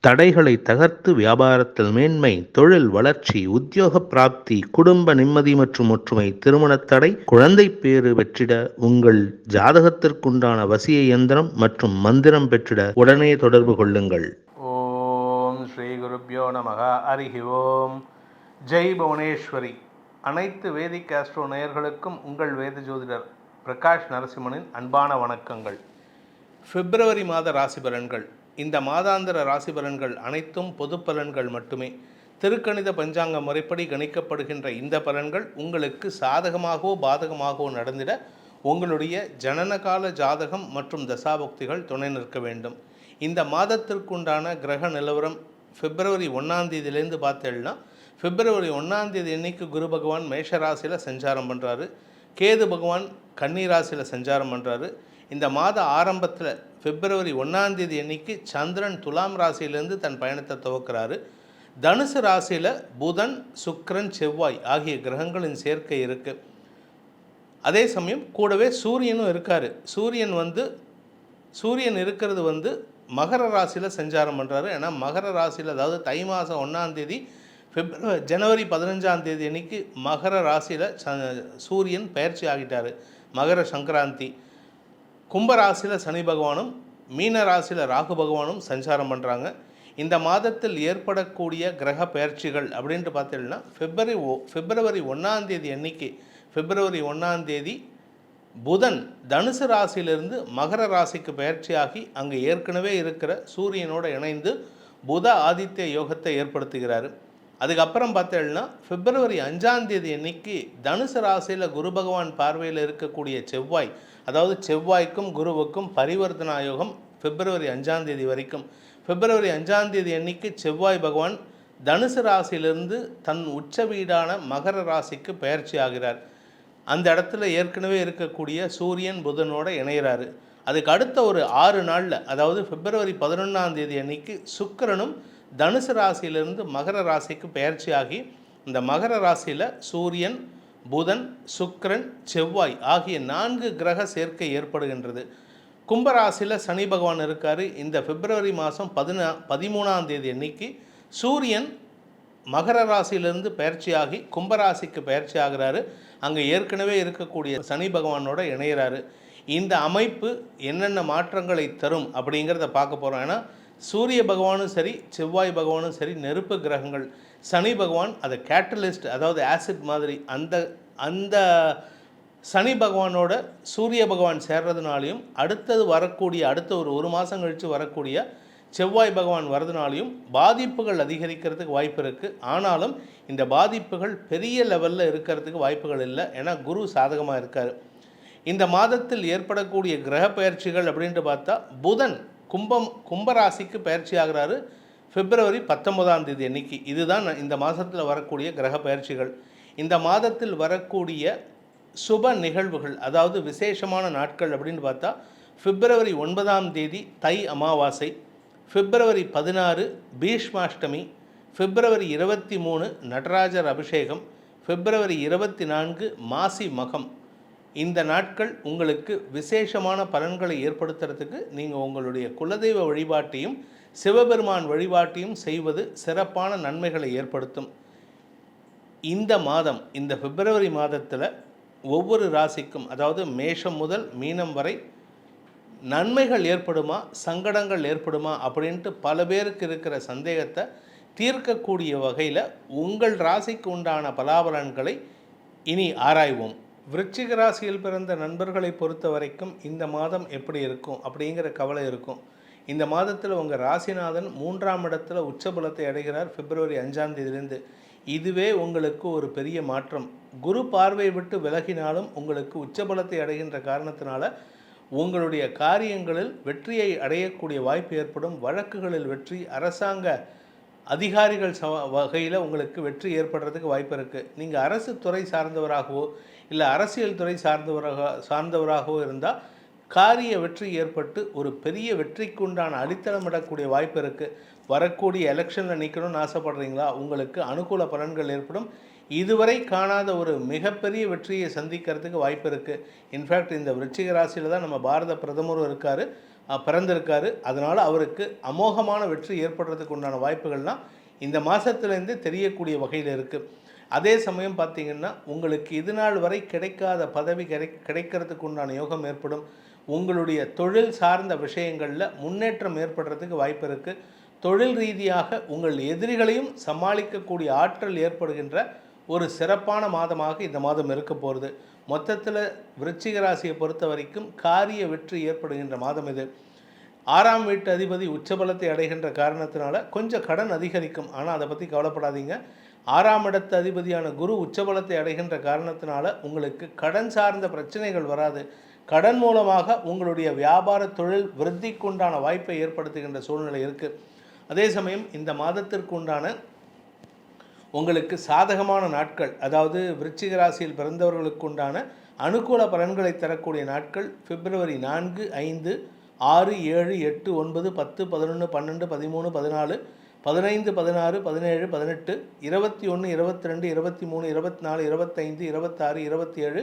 தடைகளை தகர்த்து வியாபாரத்தில் மேன்மை தொழில் வளர்ச்சி உத்தியோக பிராப்தி குடும்ப நிம்மதி மற்றும் ஒற்றுமை திருமணத் தடை குழந்தை பேறு பெற்றிட உங்கள் ஜாதகத்திற்குண்டான வசிய இயந்திரம் மற்றும் மந்திரம் பெற்றிட உடனே தொடர்பு கொள்ளுங்கள். ஓம் ஸ்ரீ குருப்யோ நமக. ஹரிஹி ஓம். ஜெய் புவனேஸ்வரி. அனைத்து வேதிக் ஆஸ்ட்ரோ நேயர்களுக்கும் உங்கள் வேத ஜோதிடர் பிரகாஷ் நரசிம்மனின் அன்பான வணக்கங்கள். பிப்ரவரி மாத ராசி பலன்கள் இந்த மாதாந்திர ராசி பலன்கள் அனைத்தும் பொது பலன்கள் மட்டுமே. திருக்கணித பஞ்சாங்க முறைப்படி கணிக்கப்படுகின்ற இந்த பலன்கள் உங்களுக்கு சாதகமாகவோ பாதகமாகவோ நடந்திட உங்களுடைய ஜனனகால ஜாதகம் மற்றும் தசாபக்திகள் துணை நிற்க வேண்டும். இந்த மாதத்திற்குண்டான கிரக நிலவரம் பிப்ரவரி ஒன்றாம் தேதியிலேருந்து பார்த்தேன்னா பிப்ரவரி ஒன்றாம் தேதி அன்னைக்கு குரு பகவான் மேஷராசியில் சஞ்சாரம் பண்ணுறாரு கேது பகவான் கன்னிராசியில் சஞ்சாரம் பண்ணுறாரு இந்த மாத ஆரம்பத்தில் பிப்ரவரி ஒன்றாந்தேதி அன்னைக்கு சந்திரன் துலாம் ராசியிலேருந்து தன் பயணத்தை துவக்கிறாரு. தனுசு ராசியில் புதன் சுக்கிரன் செவ்வாய் ஆகிய கிரகங்களின் சேர்க்கை இருக்குது அதே சமயம் கூடவே சூரியனும் இருக்கார். சூரியன் வந்து சூரியன் இருக்கிறது வந்து மகர ராசியில் சஞ்சாரம் பண்ணுறாரு ஏன்னா மகர ராசியில் அதாவது தை மாதம் ஒன்றாந்தேதி பிப்ரவரி ஜனவரி பதினஞ்சாம் தேதி அன்னைக்கு மகர ராசியில் சூரியன் பயிற்சி ஆகிட்டார். மகர சங்கராந்தி. கும்ப ராசியில் சனி பகவானும் மீன ராசியில் ராகு பகவானும் சஞ்சாரம் பண்ணுறாங்க இந்த மாதத்தில் ஏற்படக்கூடிய கிரக பயிற்சிகள் அப்படின்ட்டு பார்த்தீங்கன்னா பிப்ரவரி ஓ பிப்ரவரி ஒன்றாம் தேதி அன்னைக்கு பிப்ரவரி ஒன்றாம் தேதி புதன் தனுசு ராசியிலிருந்து மகர ராசிக்கு பயிற்சியாகி அங்கே ஏற்கனவே இருக்கிற சூரியனோடு இணைந்து புத ஆதித்ய யோகத்தை ஏற்படுத்துகிறார். அதுக்கப்புறம் பார்த்தேன்னா பிப்ரவரி அஞ்சாந்தேதி அன்னைக்கு தனுசு ராசியில் குரு பகவான் பார்வையில் இருக்கக்கூடிய செவ்வாய் அதாவது செவ்வாய்க்கும் குருவுக்கும் பரிவர்த்தனா யோகம் பிப்ரவரி அஞ்சாந்தேதி வரைக்கும். பிப்ரவரி அஞ்சாந்தேதி அன்னைக்கு செவ்வாய் பகவான் தனுசு ராசியிலிருந்து தன் உச்ச வீடான மகர ராசிக்கு பயிற்சி ஆகிறார். அந்த இடத்துல ஏற்கனவே இருக்கக்கூடிய சூரியன் புதனோட இணைகிறாரு அதுக்கு அடுத்த ஒரு ஆறு நாளில் அதாவது பிப்ரவரி பதினொன்றாம் தேதி அன்னைக்கு சுக்கிரனும் தனுசு ராசியிலிருந்து மகர ராசிக்கு பயிற்சியாகி இந்த மகர ராசியில் சூரியன் புதன் சுக்ரன் செவ்வாய் ஆகிய நான்கு கிரக சேர்க்கை ஏற்படுகின்றது. கும்பராசியில் சனி பகவான் இருக்கார். இந்த பிப்ரவரி மாதம் பதினா பதிமூணாம் தேதி அன்னைக்கு சூரியன் மகர ராசியிலிருந்து பயிற்சியாகி கும்பராசிக்கு பயிற்சி ஆகிறாரு அங்கே ஏற்கனவே இருக்கக்கூடிய சனி பகவானோட இணையிறாரு. இந்த அமைப்பு என்னென்ன மாற்றங்களை தரும் அப்படிங்கிறத பார்க்க போகிறோம் ஏன்னா சூரிய பகவானும் சரி செவ்வாய் பகவானும் சரி நெருப்பு கிரகங்கள் சனி பகவான் அதை கேட்டலிஸ்ட் அதாவது ஆசிட் மாதிரி அந்த அந்த சனி பகவானோட சூரிய பகவான் சேர்றதுனாலையும் அடுத்தது வரக்கூடிய அடுத்த ஒரு ஒரு மாதம் கழித்து வரக்கூடிய செவ்வாய் பகவான் வரதுனாலையும் பாதிப்புகள் அதிகரிக்கிறதுக்கு வாய்ப்பு இருக்குது ஆனாலும் இந்த பாதிப்புகள் பெரிய லெவலில் இருக்கிறதுக்கு வாய்ப்புகள் இல்லை. ஏன்னா குரு சாதகமாக இருக்கார். இந்த மாதத்தில் ஏற்படக்கூடிய கிரக பயிற்சிகள் அப்படின்ட்டு பார்த்தா புதன் கும்பம் கும்பராசிக்கு பயிற்சி ஆகிறாரு. பிப்ரவரி பத்தொன்பதாம் தேதி அன்னைக்கு. இதுதான் இந்த மாதத்தில் வரக்கூடிய கிரக பயிற்சிகள். இந்த மாதத்தில் வரக்கூடிய சுப நிகழ்வுகள் அதாவது விசேஷமான நாட்கள் அப்படின்னு பார்த்தா பிப்ரவரி ஒன்பதாம் தேதி தை அமாவாசை பிப்ரவரி பதினாறு பீஷ்மாஷ்டமி பிப்ரவரி இருபத்தி மூணு நடராஜர் அபிஷேகம் பிப்ரவரி இருபத்தி நான்கு மாசி மகம். இந்த நாட்கள் உங்களுக்கு விசேஷமான பலன்களை ஏற்படுத்துறதுக்கு நீங்கள் உங்களுடைய குலதெய்வ வழிபாட்டையும் சிவபெருமான் வழிபாட்டையும் செய்வது சிறப்பான நன்மைகளை ஏற்படுத்தும். இந்த மாதம் இந்த பிப்ரவரி மாதத்தில் ஒவ்வொரு ராசிக்கும் அதாவது மேஷம் முதல் மீனம் வரை நன்மைகள் ஏற்படுமா சங்கடங்கள் ஏற்படுமா அப்படின்ட்டு பல பேருக்கு இருக்கிற சந்தேகத்தை தீர்க்கக்கூடிய வகையில் உங்கள் ராசிக்கு உண்டான பலாபலன்களை இனி ஆராய்வோம். விருச்சிக ராசியில் பிறந்த நண்பர்களை பொறுத்த வரைக்கும் இந்த மாதம் எப்படி இருக்கும் அப்படிங்கிற கவலை இருக்கும். இந்த மாதத்தில் உங்கள் ராசிநாதன் மூன்றாம் இடத்துல உச்சபலத்தை அடைகிறார் பிப்ரவரி அஞ்சாம் தேதியிலிருந்து. இதுவே உங்களுக்கு ஒரு பெரிய மாற்றம். குரு பார்வை விட்டு விலகினாலும் உங்களுக்கு உச்சபலத்தை அடைகின்ற காரணத்தினால உங்களுடைய காரியங்களில் வெற்றியை அடையக்கூடிய வாய்ப்பு ஏற்படும். வழக்குகளில் வெற்றி அரசாங்க அதிகாரிகள் ச வகையில் உங்களுக்கு வெற்றி ஏற்படுறதுக்கு வாய்ப்பு இருக்குது நீங்கள் அரசு துறை சார்ந்தவராகவோ இல்லை அரசியல் துறை சார்ந்தவராக சார்ந்தவராகவோ இருந்தால் காரிய வெற்றி ஏற்பட்டு ஒரு பெரிய வெற்றிக்கு உண்டான அடித்தளமிடக்கூடிய வாய்ப்பு இருக்குது வரக்கூடிய எலெக்ஷனில் நிற்கணும்னு ஆசைப்படுறீங்களா? உங்களுக்கு அனுகூல பலன்கள் ஏற்படும். இதுவரை காணாத ஒரு மிகப்பெரிய வெற்றியை சந்திக்கிறதுக்கு வாய்ப்பு இருக்குது இன்ஃபேக்ட் இந்த விருச்சிக ராசியில் தான் நம்ம பாரத பிரதமரும் இருக்கார் பிறந்திருக்காரு. அதனால் அவருக்கு அமோகமான வெற்றி ஏற்படுறதுக்கு உண்டான வாய்ப்புகள்லாம் இந்த மாதத்துலேருந்து தெரியக்கூடிய வகையில் இருக்குது அதே சமயம் பார்த்தீங்கன்னா உங்களுக்கு இது நாள் வரை கிடைக்காத பதவி கிடை கிடைக்கிறதுக்கு உண்டான யோகம் ஏற்படும். உங்களுடைய தொழில் சார்ந்த விஷயங்களில் முன்னேற்றம் ஏற்படுறதுக்கு வாய்ப்பு இருக்குது தொழில் ரீதியாக உங்கள் எதிரிகளையும் சமாளிக்கக்கூடிய ஆற்றல் ஏற்படுகின்ற ஒரு சிறப்பான மாதமாக இந்த மாதம் இருக்க போகிறது மொத்தத்தில் விருச்சிக ராசியை பொறுத்த வரைக்கும் காரிய வெற்றி ஏற்படுகின்ற மாதம் இது. ஆறாம் வீட்டு அதிபதி உச்சபலத்தை அடைகின்ற காரணத்தினால கொஞ்சம் கடன் அதிகரிக்கும். ஆனால் அதை பற்றி கவலைப்படாதீங்க. ஆறாம் இடத்து அதிபதியான குரு உச்சபலத்தை அடைகின்ற காரணத்தினால உங்களுக்கு கடன் சார்ந்த பிரச்சனைகள் வராது. கடன் மூலமாக உங்களுடைய வியாபார தொழில் விருத்திக்குண்டான வாய்ப்பை ஏற்படுத்துகின்ற சூழ்நிலை இருக்குது அதே சமயம் இந்த மாதத்திற்கு உண்டான உங்களுக்கு சாதகமான நாட்கள் அதாவது விருச்சிக ராசியில் பிறந்தவர்களுக்கு உண்டான அனுகூல பலன்களை தரக்கூடிய நாட்கள் பிப்ரவரி நான்கு ஐந்து ஆறு ஏழு எட்டு ஒன்பது பத்து பதினொன்று பன்னெண்டு பதிமூணு பதினாலு பதினைந்து பதினாறு பதினேழு பதினெட்டு இருபத்தி ஒன்று இருபத்தி ரெண்டு இருபத்தி மூணு இருபத்தி நாலு இருபத்தைந்து இருபத்தாறு இருபத்தி ஏழு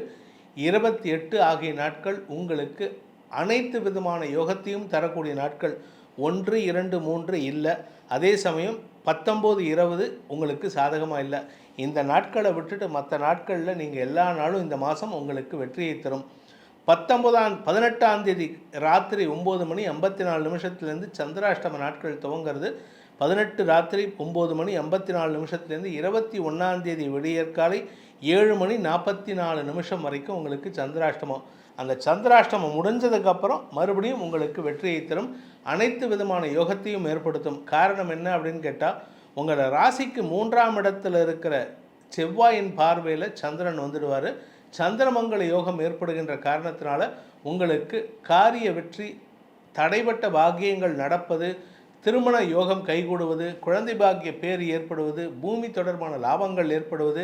இருபத்தி எட்டு ஆகிய நாட்கள் உங்களுக்கு அனைத்து விதமான யோகத்தையும் தரக்கூடிய நாட்கள். ஒன்று இரண்டு மூன்று இல்லை. அதே சமயம் பத்தொம்போது இருபது உங்களுக்கு சாதகமாக இல்லை. இந்த நாட்களை விட்டுட்டு மற்ற நாட்களில் நீங்கள் எல்லா நாளும் இந்த மாதம் உங்களுக்கு வெற்றியை தரும். பத்தொன்பதாம் பதினெட்டாம் தேதி ராத்திரி ஒம்பது மணி ஐம்பத்தி நாலு நிமிஷத்துலேருந்து சந்திராஷ்டம நாட்கள் துவங்கிறது பதினெட்டு ராத்திரி ஒம்பது மணி ஐம்பத்தி நாலு நிமிஷத்துலேருந்து இருபத்தி ஒன்றாம் தேதி விடியற்காலை ஏழு மணி நாற்பத்தி நாலு நிமிஷம் வரைக்கும் உங்களுக்கு சந்திராஷ்டமம். அந்த சந்திராஷ்டமம் முடிஞ்சதுக்கப்புறம் மறுபடியும் உங்களுக்கு வெற்றியை தரும். அனைத்து விதமான யோகத்தையும் ஏற்படுத்தும். காரணம் என்ன அப்படின்னு கேட்டால் உங்களோட ராசிக்கு மூன்றாம் இடத்துல இருக்கிற செவ்வாயின் பார்வையில் சந்திரன் வந்துடுவார். சந்திரமங்கல யோகம் ஏற்படுகின்ற காரணத்தினால உங்களுக்கு காரிய வெற்றி தடைப்பட்ட பாக்கியங்கள் நடப்பது திருமண யோகம் கைகூடுவது குழந்தை பாக்கிய பேர் ஏற்படுவது பூமி தொடர்பான லாபங்கள் ஏற்படுவது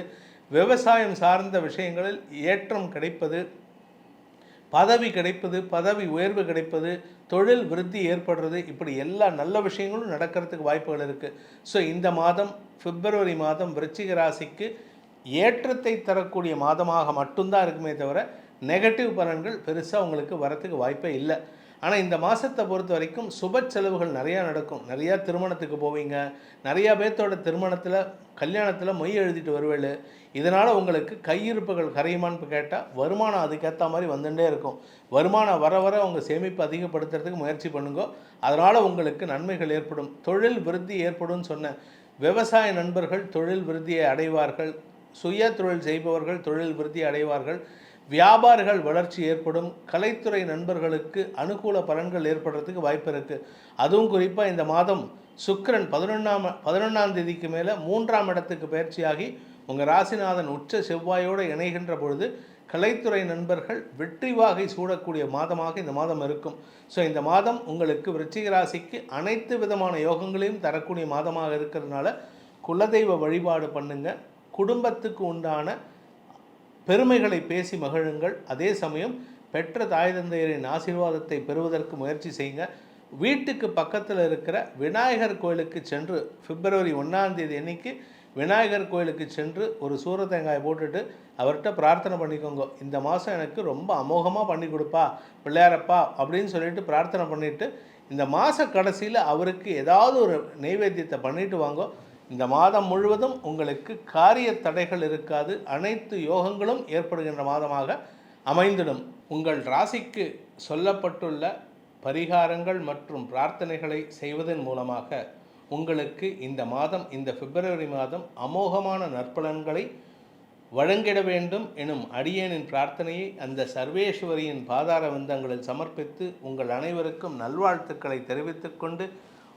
விவசாயம் சார்ந்த விஷயங்களில் ஏற்றம் கிடைப்பது பதவி கிடைப்பது பதவி உயர்வு கிடைப்பது தொழில் விருத்தி ஏற்படுறது இப்படி எல்லா நல்ல விஷயங்களும் நடக்கிறதுக்கு வாய்ப்புகள் இருக்குது ஸோ இந்த மாதம் பிப்ரவரி மாதம் விருச்சிக ராசிக்கு ஏற்றத்தை தரக்கூடிய மாதமாக மட்டும்தான் இருக்குமே தவிர நெகட்டிவ் பலன்கள் பெருசாக உங்களுக்கு வரத்துக்கு வாய்ப்பே இல்லை. ஆனால் இந்த மாதத்தை பொறுத்த வரைக்கும் சுப செலவுகள் நிறையா நடக்கும். நிறையா திருமணத்துக்கு போவீங்க. நிறையா பேர்த்தோட திருமணத்தில் கல்யாணத்தில் மொய் எழுதிட்டு வருவேள். இதனால் உங்களுக்கு கையிருப்புகள் கரையுமான்னு கேட்டால் வருமானம் அதுக்கேற்ற மாதிரி வந்துட்டே இருக்கும். வருமானம் வர வர உங்கள் சேமிப்பு அதிகப்படுத்துறதுக்கு முயற்சி பண்ணுங்க. அதனால் உங்களுக்கு நன்மைகள் ஏற்படும். தொழில் விருத்தி ஏற்படும் சொன்ன விவசாய நண்பர்கள் தொழில் விருத்தியை அடைவார்கள். சுய தொழில் செய்பவர்கள் தொழில் விருத்தி அடைவார்கள். வியாபாரிகள் வளர்ச்சி ஏற்படும். கலைத்துறை நண்பர்களுக்கு அனுகூல பலன்கள் ஏற்படுறதுக்கு வாய்ப்பு இருக்குது அதுவும் குறிப்பாக இந்த மாதம் சுக்கரன் பதினொன்றாம் பதினொன்றாம் தேதிக்கு மேலே மூன்றாம் இடத்துக்கு பயிற்சியாகி உங்கள் ராசிநாதன் உச்ச செவ்வாயோடு இணைகின்ற பொழுது கலைத்துறை நண்பர்கள் வெற்றி வாகை சூடக்கூடிய மாதமாக இந்த மாதம் இருக்கும். ஸோ இந்த மாதம் உங்களுக்கு விருச்சிக ராசிக்கு அனைத்து விதமான யோகங்களையும் தரக்கூடிய மாதமாக இருக்கிறதுனால குலதெய்வ வழிபாடு பண்ணுங்கள் குடும்பத்துக்கு உண்டான பெருமைகளை பேசி மகிழுங்கள். அதே சமயம் பெற்ற தாய் தந்தையரின் ஆசீர்வாதத்தை பெறுவதற்கு முயற்சி செய்யுங்க. வீட்டுக்கு பக்கத்தில் இருக்கிற விநாயகர் கோயிலுக்கு சென்று பிப்ரவரி ஒன்றாம் தேதி அன்னைக்கு விநாயகர் கோயிலுக்கு சென்று ஒரு சூர தேங்காய் போட்டுட்டு அவர்கிட்ட பிரார்த்தனை பண்ணிக்கோங்க. இந்த மாதம் எனக்கு ரொம்ப அமோகமாக பண்ணி கொடுப்பா பிள்ளையாரப்பா அப்படின்னு சொல்லிட்டு பிரார்த்தனை பண்ணிவிட்டு இந்த மாத கடைசியில் அவருக்கு ஏதாவது ஒரு நைவேத்தியத்தை பண்ணிட்டு வாங்கோ. இந்த மாதம் முழுவதும் உங்களுக்கு காரிய தடைகள் இருக்காது அனைத்து யோகங்களும் ஏற்படுகின்ற மாதமாக அமைந்திடும். உங்கள் ராசிக்கு சொல்லப்பட்டுள்ள பரிகாரங்கள் மற்றும் பிரார்த்தனைகளை செய்வதன் மூலமாக உங்களுக்கு இந்த மாதம் இந்த பிப்ரவரி மாதம் அமோகமான நற்பலன்களை வழங்கிட வேண்டும் எனும் அடியேனின் பிரார்த்தனையை அந்த சர்வேஸ்வரியின் பாதார வந்தங்களில் சமர்ப்பித்து உங்கள் அனைவருக்கும் நல்வாழ்த்துக்களை தெரிவித்துக்கொண்டு